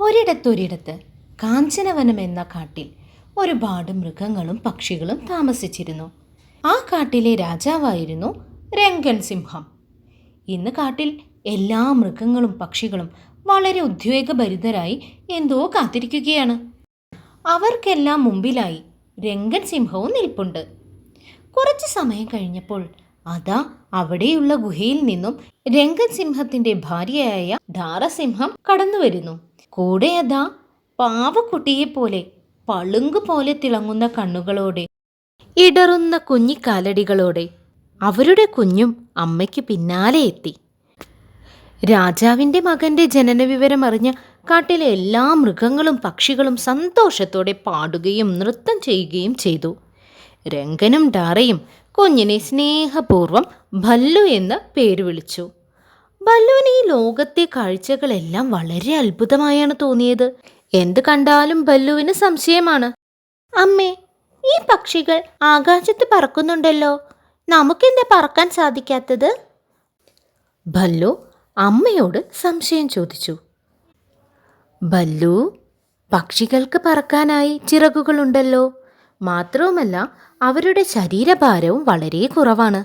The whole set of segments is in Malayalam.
ഒരിടത്തൊരിടത്ത് കാഞ്ചനവനം എന്ന കാട്ടിൽ ഒരുപാട് മൃഗങ്ങളും പക്ഷികളും താമസിച്ചിരുന്നു. ആ കാട്ടിലെ രാജാവായിരുന്നു രംഗൻ സിംഹം. ഇന്ന് കാട്ടിൽ എല്ലാ മൃഗങ്ങളും പക്ഷികളും വളരെ ഉദ്വേഗഭരിതരായി എന്തോ കാത്തിരിക്കുകയാണ്. അവർക്കെല്ലാം മുമ്പിലായി രംഗൻ സിംഹവും നിൽപ്പുണ്ട്. കുറച്ച് സമയം കഴിഞ്ഞപ്പോൾ അതാ അവിടെയുള്ള ഗുഹയിൽ നിന്നും രംഗൻ ഭാര്യയായ ധാരസിംഹം കടന്നു വരുന്നു കൂടെ അതാ പാവക്കുട്ടിയെപ്പോലെ പളുങ്ക് പോലെ തിളങ്ങുന്ന കണ്ണുകളോടെ ഇടറുന്ന കുഞ്ഞിക്കാലടികളോടെ അവരുടെ കുഞ്ഞും അമ്മയ്ക്ക് പിന്നാലെ എത്തി. രാജാവിന്റെ മകന്റെ ജനനവിവരം അറിഞ്ഞ കാട്ടിലെ എല്ലാ മൃഗങ്ങളും പക്ഷികളും സന്തോഷത്തോടെ പാടുകയും നൃത്തം ചെയ്യുകയും ചെയ്തു. രംഗനും ഡാറയും കുഞ്ഞിനെ സ്നേഹപൂർവം ഭല്ലു എന്ന് പേര് വിളിച്ചു. ഭല്ലുവിന് ഈ ലോകത്തെ കാഴ്ചകളെല്ലാം വളരെ അത്ഭുതമായാണ് തോന്നിയത്. എന്ത് കണ്ടാലും ബല്ലുവിന് സംശയമാണ്. അമ്മേ ഈ പക്ഷികൾ ആകാശത്ത് പറക്കുന്നുണ്ടല്ലോ. നമുക്കെന്താ പറക്കാൻ സാധിക്കാത്തത്? ബല്ലു അമ്മയോട് സംശയം ചോദിച്ചു. ബല്ലു പക്ഷികൾക്ക് പറക്കാനായി ചിറകുകളുണ്ടല്ലോ. മാത്രവുമല്ല അവരുടെ ശരീരഭാരവും വളരെ കുറവാണ്.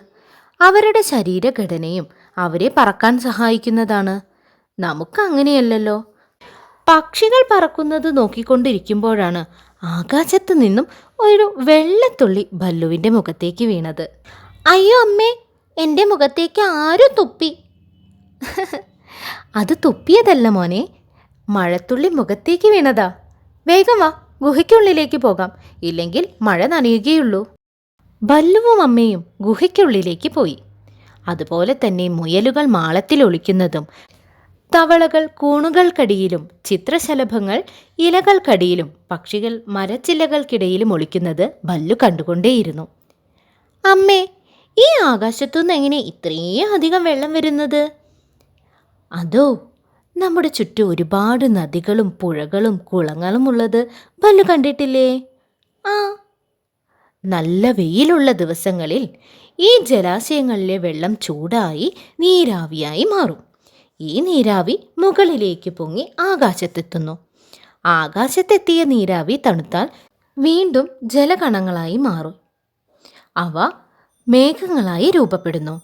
അവരുടെ ശരീരഘടനയും അവരെ പറക്കാൻ സഹായിക്കുന്നതാണ്. നമുക്ക് അങ്ങനെയല്ലല്ലോ. പക്ഷികൾ പറക്കുന്നത് നോക്കിക്കൊണ്ടിരിക്കുമ്പോഴാണ് ആകാശത്ത് നിന്നും ഒരു വെള്ളത്തുള്ളി ഭല്ലുവിന്റെ മുഖത്തേക്ക് വീണത്. അയ്യോ അമ്മേ എന്റെ മുഖത്തേക്ക് ആരും തുപ്പി? അത് തുപ്പിയതല്ല മോനെ. മഴത്തുള്ളി മുഖത്തേക്ക് വീണതാ. വേഗം വാ ഗുഹയ്ക്കുള്ളിലേക്ക് പോകാം. ഇല്ലെങ്കിൽ മഴ നനയുകയുള്ളൂ. ബല്ലുവും അമ്മയും ഗുഹയ്ക്കുള്ളിലേക്ക് പോയി. അതുപോലെ തന്നെ മുയലുകൾ മാളത്തിൽ ഒളിക്കുന്നതും തവളകൾ കൂണുകൾക്കടിയിലും ചിത്രശലഭങ്ങൾ ഇലകൾക്കടിയിലും പക്ഷികൾ മരച്ചില്ലകൾക്കിടയിലും ഒളിക്കുന്നത് ബല്ലു കണ്ടുകൊണ്ടേയിരുന്നു. അമ്മേ ഈ ആകാശത്തുനിന്ന് എങ്ങനെ ഇത്രയും അധികം വെള്ളം വരുന്നത്? അതോ നമ്മുടെ ചുറ്റും ഒരുപാട് നദികളും പുഴകളും കുളങ്ങളും ഉള്ളത് ബല്ലു കണ്ടിട്ടില്ലേ? ആ നല്ല വെയിലുള്ള ദിവസങ്ങളിൽ ഈ ജലാശയങ്ങളിലെ വെള്ളം ചൂടായി നീരാവിയായി മാറും. ഈ നീരാവി മുകളിലേക്ക് പൊങ്ങി ആകാശത്തെത്തുന്നു. ആകാശത്തെത്തിയ നീരാവി തണുത്താൽ വീണ്ടും ജലകണങ്ങളായി മാറും. അവ മേഘങ്ങളായി രൂപപ്പെടുന്നു.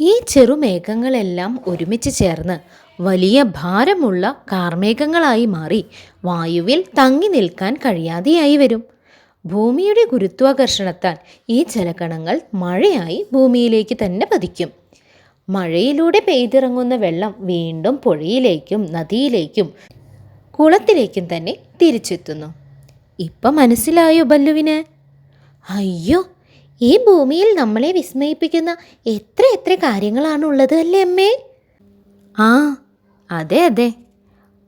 ഈ ചെറുമേഘങ്ങളെല്ലാം ഒരുമിച്ച് ചേർന്ന് വലിയ ഭാരമുള്ള കാർമേഘങ്ങളായി മാറി വായുവിൽ തങ്ങി നിൽക്കാൻ കഴിയാതെയായി വരും. ഭൂമിയുടെ ഗുരുത്വാകർഷണത്താൽ ഈ ജലകണങ്ങൾ മഴയായി ഭൂമിയിലേക്ക് തന്നെ പതിക്കും. മഴയിലൂടെ പെയ്തിറങ്ങുന്ന വെള്ളം വീണ്ടും പുഴയിലേക്കും നദിയിലേക്കും കുളത്തിലേക്കും തന്നെ തിരിച്ചെത്തുന്നു. ഇപ്പം മനസ്സിലായോ ബല്ലുവിന്? അയ്യോ ഈ ഭൂമിയിൽ നമ്മളെ വിസ്മയിപ്പിക്കുന്ന എത്ര എത്ര കാര്യങ്ങളാണ് ഉള്ളത് അല്ലേ അമ്മേ? ആ അതെ അതെ.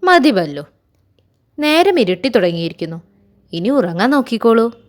മതി ബല്ലു. നേരം ഇരുട്ടി തുടങ്ങിയിരിക്കുന്നു. ഇനി ഉറങ്ങാൻ നോക്കിക്കോളൂ.